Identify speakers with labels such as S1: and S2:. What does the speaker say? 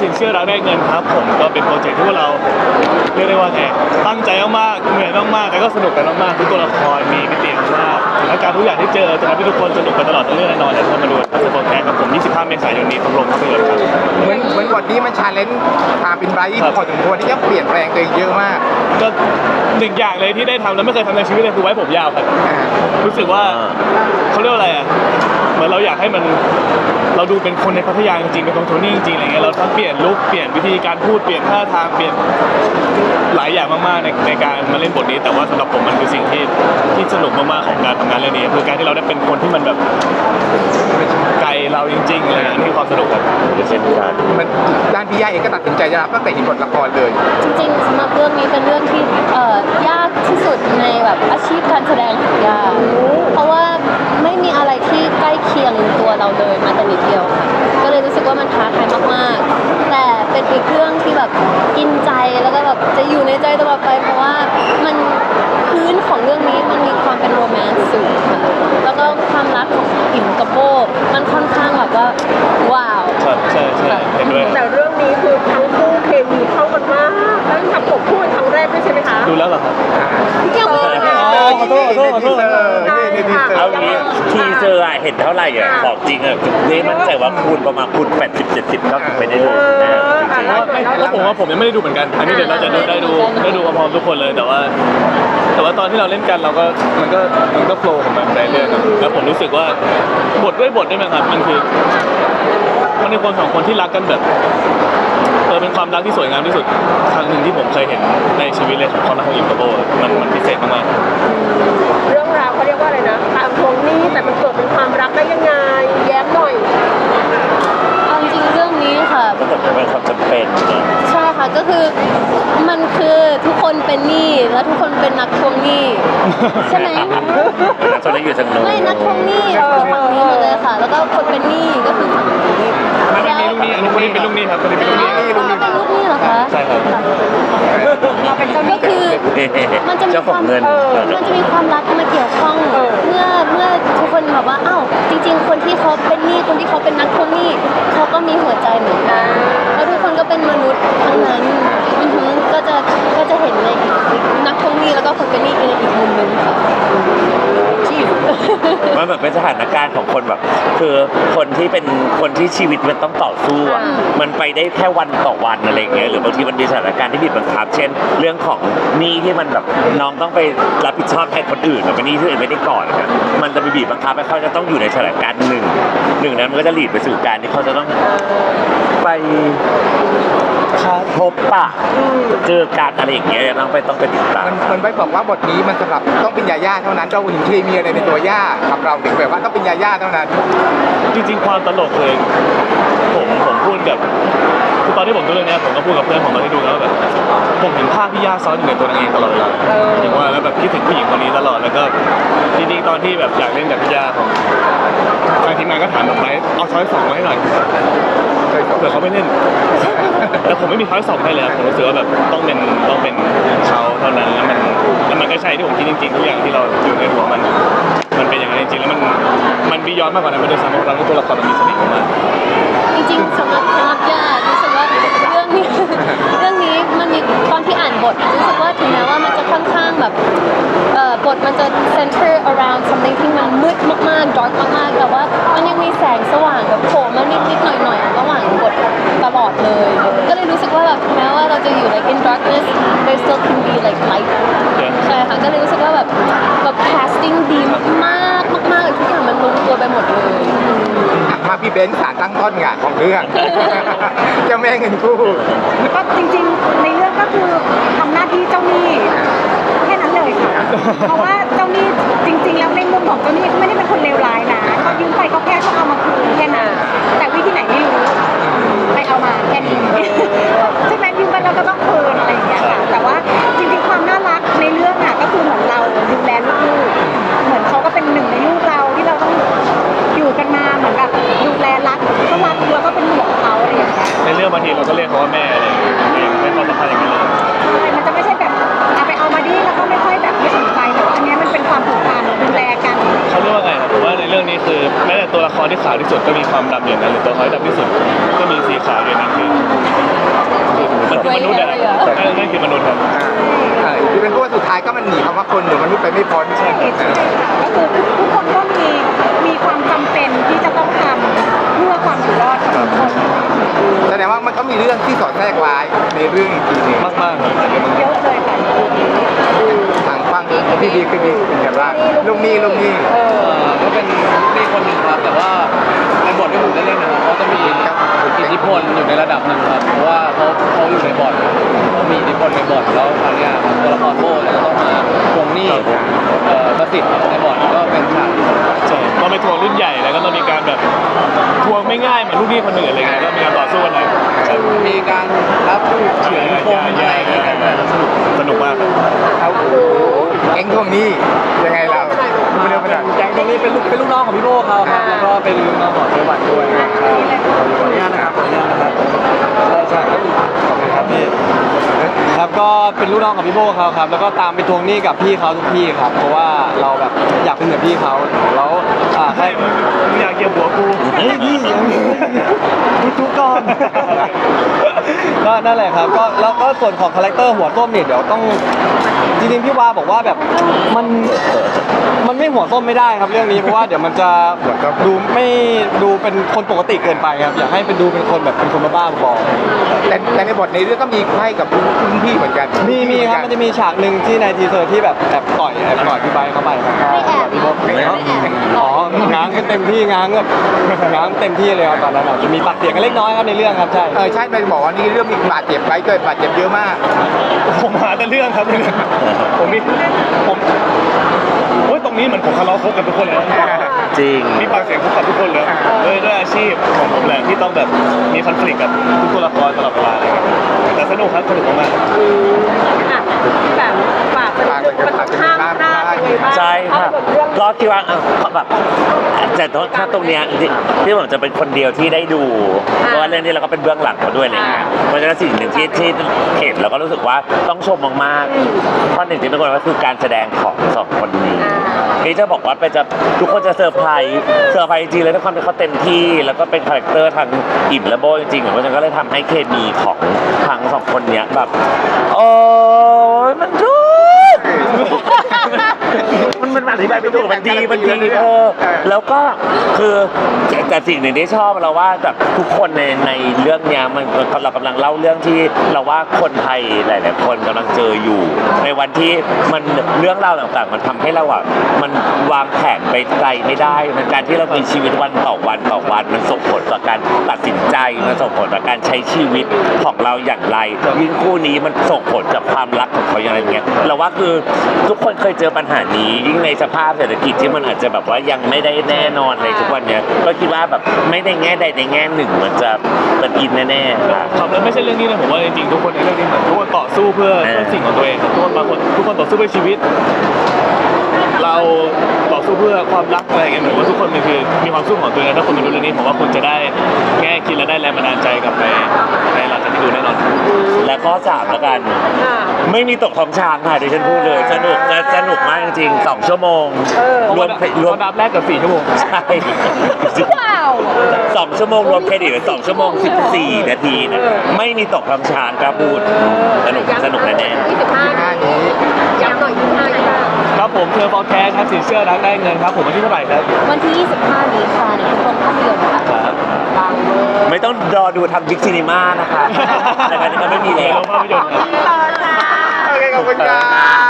S1: สินเชื่อเราได้เงินครับผมก็เป็นโปรเจกต์ที่พวกเราเรียกได้ว่าไงตั้งใจมากๆเหนื่อยมากๆแต่ก็สนุกกันมากๆทุกตัวละครมีมิติมากและการทุกอย่างที่เจอจะทำให้ทุกคนสนุกกันตลอดเรื่องแน่นอนแต่ถ้ามาดูครับสปอร์ตแคสครับผม 25 เมษายนนี้ต้องลงภาพยนตร์ครับ
S2: เหมือนเหมือนวันนี้มันชาเลนจ์ความเป็นไบรท์พอสมควรที่จะเปลี่ยนแปลงตัวเองเยอะมาก
S1: ก็หนึ่งอย่างเลยที่ได้ทำแล้วไม่เคยทำในชีวิตเลยคือไว้ผมยาวครับรู้สึกว่าเขาเรียกว่าอะไรอะ เหมือนเราอยากให้มันเราดูเป็นคนในพัทยาจริงๆเป็นคนโทนี่จริงๆอะไรเงี้ยเราทั้งเปลี่ยนลุคเปลี่ยนวิธีการพูดเปลี่ยนท่าทางเปลี่ยนหลายอย่างมากๆในในการมาเล่นบทนี้ แต่ว่าสำหรับผมมันคือสิ่งที่ที่สนุกมากๆของการทำงานเรื่องนี้คือการที่เราได้เป็นคนที่มันแบบไกลเราจริงๆอะไรเงี้ยนี่คือความสนุกครับ
S3: เช่นกัน
S2: มันด้านพี่ย่าเองก็ตัดสินใจจะรับตั้งแต่เห็นบทละครเลย
S4: จริงๆสำหรับเรื่องนี้เป็นเรื่องที่เอ่อยากที่สุดในแบบอาชีพการแสดงของยาเพราะว่าไม่มีอะไรที่ใกล้เคียงตัว เราเลยมาแต่นิดเดียวค่ะก็เลยรู้สึกว่ามันท้าทายมากๆ แต่เป็นอีกเรื่องที่แบบกินใจแล้วก็แบบจะอยู่ในใจตลอดไปเพราะว่ามันพื้นของเรื่องนี้มันมีความเป็นโรแมนต์สูงค่ะแล้วก็ความรักของอิมกับโบมันค่อนข้างแบบว่า
S1: ห็น
S5: เท่าไห
S1: ร่อะ
S3: ของจริงอะนี่มั่นใจว่าคูณประมาณคูณ80 70ก็คือไปได้เลยแน่จริง
S1: เพราะว่าไม่แล้วผมว่าผมยังไม่ได้ดูเหมือนกัน อันนี้เดี๋ยวเราจะดูได้ดูได้ดูพร้อมๆทุกคนเลย แต่ว่า แต่ว่าตอนที่เราเล่นกันเราก็มันก็มันก็โฟล์ของมันไปเรื่อยๆนะแล้วผมรู้สึกว่าบทด้วยบทด้วยมั้งครับ มันคือ มันเป็นคนสองคนที่รักกันแบบเออเป็นความรักที่สวยงามที่สุดครั้งหนึ่งที่ผมเคยเห็นในชีวิตเลยของความรักของอิมกับโบมันมันพิเศษม
S3: เป็นความจำเป็นนะ
S4: ใช่ค่ะก็คือมันคือทุกคนเป็นหนี้และทุกคนเป็นนักทวงหนี้ใช่ไหม
S3: ตอนนี้อยู่ทางโน้น
S4: ไม่นักทวงหนี้คือฝั่งนี้หมดเลยค่ะ แล้วก็คนเป็นหนี้ก็คือฝั่งนี้
S1: ไม่ไม่มีลูกหนี้อันนี้คนนี้เป็นลูกหนี้ครับคนนี้เป็นลูกหนี้
S4: แล้วเราเป็นลูกหนี้เหรอคะ
S1: ใช่ครับ
S4: เราเป็นเจ้าหนี้ก็คือมันจะมี
S3: เจ้า
S4: ค
S3: ของ
S4: วาม
S3: เงิน
S4: มันจะมีความรักมาเกี่ยวข้องเมื่อเมื่อทุกคนแบบว่าอ้าวจริง ๆ คนที่เขาเป็นหนี้คนที่เขาเป็นนักทวงหนี้เขาก็มีหัวใจเหมือนกันแล้วทุกคนก็ เป็นมนุษย์ทั้งนั้นอือหือก็จะก็จะเห็นในอีกนักทวงหนี้แล้วก็คนเป็นหนี้ในอีกมุมหนึงค่ะ
S3: มันแบบเป็นสถานการณ์ของคนแบบ คือคนที่เป็นคนที่ชีวิตมันต้องต่อสู้อะ
S4: อืม
S3: มันไปได้แค่วันต่อวันอะไรอย่างเงี้ยหรือบางทีมันมีสถานการณ์ที่บีบบังคับ เช่น เรื่องของหนี้ที่มันแบบน้องต้องไปรับผิดชอบแทนคนอื่นมันเป็นหนี้ที่อื่นไม่ได้ก่อนนะมันจะไปบีบบังคับให้เขาจะต้องอยู่ในสถานการณ์หนึ่งหนึ่งนั้นมันก็จะหลีดไปสู่การที่เขาจะต้อง ไปพบปะเจอการอะไรอย่างเงี้ยต้องไปต้องไปติดตาม
S2: มันมันไม่บอกว่าบทนี้มันสำหรับต้องเป็นยาย่าเท่านั้นเราเห็นเคมีอะไรในตัวย่ากับเราถึงแบบว่าต้องเป็นยาย่าเท่านั้น
S1: จริงๆ ความตลกเลย ผมผมพูดกับ คือตอนที่ผมดูเรื่องเนี้ยผมก็พูดกับเพื่อนผมตอนที่ดูแล้วาแบบผมเห็นภาพพี่ย่าซ้อนอยู่ในตัวนางเอกตลอดเวลาอย่างว่าแล้วแบบคิดถึงผู้หญิงคนนี้ตลอดแล้วก็จริงๆตอนที่แบบอยากเล่นกับพี่ย่าผมทางทีมงานก็ถามแบบไปเอาช้อยสองมาให้หน่อยเผื่อเขาไม่เล่น แต่ผมไม่มีช้อยสองให้เลยครับผมรู้สึกว่าแบบต้องเป็นต้องเป็นเขาเท่านั้นแล้วมันแล้วมันก็ใช่ที่ผมคิดจริงๆทุกอย่างที่เราอยู่ในหัวมัน มันเป็นอย่างนั้นจริงๆแล้วมันมันบียอนมากกว่านั้นมันด้วยซ้ำเพราะเราตัวละครมันมีเสน่ห์มาก
S4: จริงๆสำหรับสำหรับย่ารู้สึกว่าเรื่องนี้ เรื่องนี้มันมีตอน ที่อ่านบทรู้สึกว่าถึงแม้ว่ามันจะค่อนข้างแบบเอ่อบทมันจะ center around something ที่มันมืดมากๆ dark มากๆ แต่ว่ามันยังมีแสงสว่างแบบโผล่มานิดๆหน่อยๆระหว่างบทตลอดเลย ก็เลยรู้สึกว่าแบบถึงแม้ว่าเราจะอยู่ like in darkness there still can be like light ใช่ค่ะก็เลยรู้สึกว่าแบบแบบ casting ดีมากๆมากๆทุกอย่างมันลงตัวไปหมดเลย
S2: อะมาพี่เบนซ์สารตั้งต้นงานของเรื่องเจ้าแม่เงินกู้
S5: ก็จริงๆในเรื่องก็คือ ทำหน้าที่เจ้าหนี้แค่นั้นเลยค่ะ เพราะว่าเจ้าหนี้จริง ๆ แล้วในมุมของเจ้าหนี้ก็ไม่ได้เป็นคนเลวร้ายนะเขายืมไปก็แค่ต้องเอามา รที่ขา
S1: วที่สุดก็มีความดำอย่างนั้นหรือตัวเขาที่ดำที่สุดก็มีสีขาวอย่างนั้นคือมันคือมนุษย์อะนั่นนั่นคือมนุษย์ครับ
S2: เออที่เป็นเพราะว่าสุดท้ายก็มันหนีคำว่าคนหรือมนุษย์ไปไม่พ้นใช่ไหม
S5: ก็คือทุกคนก็มีมีความจำเป็นที่จะต้องทำเพื่อความอยู่รอดของคน
S2: แสดงว่ามันก็มีเรื่องที่สอดแทรกไว้ในเรื่องอีกทีหนึง
S1: มากมากๆ เย
S5: อะเลยค่ะ
S2: ทาง ฟังที่ดีคือดีเป็นแบบว่าลุงนี่ลุงนี่
S6: เอ่อก็เป็นนี่คนหนึ่งครับ แต่ว่าในบทที่ผมได้เล่นนะครับเขาจะมีอิทธิพลอยู่ในระดับหนึ่งครับเพราะว่าเขาเขาอยู่ในบทเขามีอิทธิพลในบทแล้วคราวเนี้ยครับตัวละครโบ้เนี่ยจะต้องมาทวงหนี้เอ่อประสิทธิ์ในบทก็เป็นฉากที่สำคัญ
S1: ใช่ต้องไปทวงรุ่นใหญ่แล้วก็ต้องมีการแบบทวงไม่ง่ายเหมือนลูกหนี้คนอื่นอะไรเงี้ยก็มีการต่อสู้กันหน่อย
S6: นี้ยัง
S2: ไงเราไม่เรื่องไม่ได้
S6: แก๊งตรงนี้เป็นลูกเป็นลูกน้องของพี่โบ้เขาครับแล้วก็เป็นลูกน้องของเทวันด้วยครับขออนุญาตนะครับขออนุญาตนะครับใช่ใช่ พี่ครับก็เป็นลูกน้องของพี่โบเขาครับ แล้วก็ตามไปทวงหนี้กับพี่เขาทุกที่ครับ เพราะว่าเราแบบอยากเป็นเหมือนพี่เขาแล้วอ่าใคร
S1: มึงอยากเกี่ยวหัวกู
S6: เฮ้ยพี่ทุกก่อนก็นั่นแหละครับก็แล้วก็ส่วนของคาแรคเตอร์หัวส้มเนี่ยเดี๋ยวต้องจริงๆพี่วาบอกว่าแบบมันมันไม่หัวส้มไม่ได้ครับเรื่องนี้เพราะว่าเดี๋ยวมันจะดูไม่ดูเป็นคนปกติเกินไปครับอยากให้เป็นดูเป็นคนแบบเป็นคนบ้าๆบอๆ
S2: แต่แต่ในบทในเรื่องก็มีไพ่กับรุ่นพี่เหมือนกัน
S6: มีมีครับมันจะมีฉากหนึ่งที่ในทีเซอร์ที่แบบแอบต่อยแอบต่อยพี่ใบร์ทเข้าไปครับ
S4: ไม่แอบ
S6: พี่โบ๊ท
S4: ไม่แอบ
S6: อ๋อง้างกันเต็มที่ง้างแบบง้างเต็มที่เลยครับตอนนั้นอะจะมีปากเสียงกันเล็กน้อยครับในเรื่องครับใช่
S2: เออใช่ไปบอกว่านี่เรื่องมีบาดเจ็บไว้ด้วยบาดเจ็บเยอะมาก
S1: ผมหาแต่เรื่องครับเนี่ยผมมีผมโอ้ยตรงนี้เหมือนผมทะเลาะคบกับทุกคนเลยนะ
S3: จริง
S1: มีปากเสียงคบกับทุกคนเลยด้วยด้วยอาชีพของผมแหละที่ต้องแบบมีคอนฟ lict กับทุกตัวละครตลอดเวลาอะไรเงี้ยแต่สนุกครับสนุกมากๆ
S5: อะแบบฝากเป็นเรื่องมันค่อนข้างพลาดยังไงบ้าง
S3: ใช่ค่ะ
S5: เอาแบบเรื่อง
S3: ก็คิดว่าเออแบบแต่ถ้าตรงเนี้ยที่ที่ผมจะเป็นคนเดียวที่ได้ดูเพราะว่าเรื่องนี้เราก็เป็นเบื้องหลังเขาด้วยอะไรเงี้ยเพราะฉะนั้นสิ่งหนึ่งที่ที่เห็นแล้วก็รู้สึกว่าต้องชมมากๆข้อหนึ่งที่เป็นคนก็คือการแสดงของสองคนนี้นี่จะบอกว่าเป็นจะทุกคนจะเซอร์ไพรส์เซอร์ไพรส์จริงๆเลยด้วยความที่เขาเต็มที่ แล้วก็เป็นคาแรคเตอร์ทางอิ่มและโบจริงๆเพราะฉะนั้นก็เลยทำให้เคมีของทั้งสองคนเนี้ยแบบโอ้ยมันดูด มันมันอ ธิบายไม่ถูกมันดีมันดีเออแล้วก็คือแต่แต่สิ่งหนึ่งที่ชอบเราว่าแบบทุกคนในในเรื่องเนี้ยมันเรากำลังเล่าเรื่องที่เราว่าคนไทยหลาย ๆ คนกำลังเจออยู่ ในวันที่มันเรื่องราวต่าง ๆ มันทำให้เราอะมันวางแผนไปไกลไม่ได้มันการที่เรามีชีวิตวันต่อวันต่อวัน มันส่งผลต่อการตัดสินใจมันส่งผลต่อการใช้ชีวิตของเราอย่างไรยิ่งคู่นี้มันส่งผลกับความรักของเขาอย่างไรเงี้ยเราว่าคือทุกคนเคยเจอปัญหานี้ยิ่งในสภาพเศรษฐกิจที่มันอาจจะแบบว่ายังไม่ได้แน่นอนในทุกวันเนี้ยก็คิดว่าแบบไม่ได้แง่ใดในแง่หนึ่งมันจะเป็นอินแน่ๆค่ะ
S1: ครับแล้วไม่ใช่เรื่องนี้นะผมว่าจริงๆทุกคนในเรื่องนี้เหมือนทุกคนต่อสู้เพื่อ
S3: เพื่
S1: อสิ่งของตัวเองครับทุกคนบางคนทุกคนต่อสู้เพื่อชีวิต เราต่อสู้เพื่อความรักอะไรอย่างเงี้ยเหมือนว่าทุกคนมันคือมีความสู้ของตัวเองแล้วถ้าคุณมาดูเรื่องนี้ผมว่าคุณจะได้แง่คิดและได้แรงบันดาลใจกลับไป
S3: ข้อสามแล้วกันไม่มีตกของช้างค่ะดิฉันพูดเลย สนุกจะสนุกมากจริงๆสองชั่วโมงรวมรวม
S1: ตอนดับแรกกับสี่ชั่วโมง
S3: ใช่
S4: ว้าว
S3: สองชั่วโมงรวมเครดิตสองชั่วโมงสิบสี่นาทีนะไม่มีตกคำช้างครับพูด สนุกสนุกแน่
S4: ยี่สิบห้า
S2: หน้านี้
S4: ย้ำหน่อยยี่สิบห้าย้ำ
S1: ครับผมเธอฟอร์แคสครับสินเชื่อรักได้เงินครับผมวันที่เท่าไหร่ครับ
S4: วันที่ 25 นี้ค่ะในโรงภาพยนตร์ค่ะบางเวอร์
S3: ๆ ไม่ต้องรอดูทางบิ๊กซีนีมานะคะรายการนี้ก็ไม่มีแล้ว
S1: โรงภาพยนตร์ครับ
S2: โอเคขอบคุณครับ